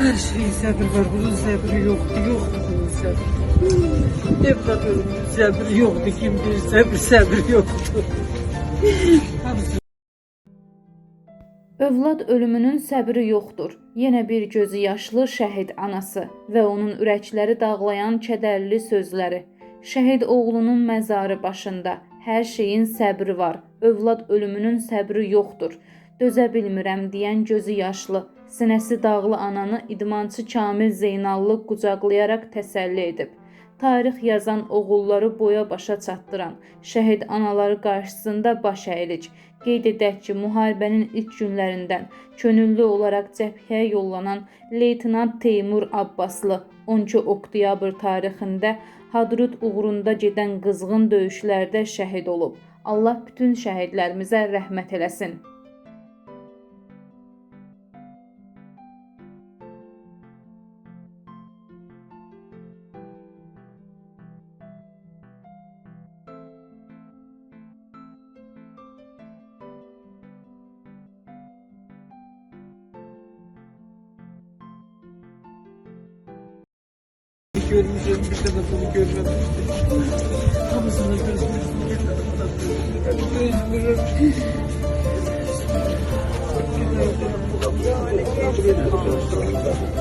Her şeyin səbri var. Bunun səbri yoxdur. Yoxdur bunun səbri. Evlat ölümünün səbri yoxdur. Kim bilir səbri, səbri yoxdur. Övlad ölümünün səbri yoxdur. Yenə bir gözü yaşlı şəhid anası və onun ürəkləri dağlayan kədərli sözləri. Şəhid oğlunun məzarı başında hər şeyin səbri var. Övlad ölümünün səbri yoxdur. Dözə bilmirəm deyən gözü yaşlı, sinəsi dağlı ananı idmançı Kamil Zeynallı qucaqlayaraq təsəlli edib. Tarix yazan oğulları boya başa çatdıran şəhid anaları qarşısında baş əyilik. Qeyd edək ki, müharibənin ilk günlərindən könüllü olaraq cəbhəyə yollanan leytenant Teymur Abbaslı 12 oktyabr tarixində Hadrut uğrunda gedən qızğın döyüşlərdə şəhid olub. Allah bütün şəhidlərimizə rəhmət eləsin. görmüş, ölmüş de bunu görmedim. Kapısında görmüş. Thank you.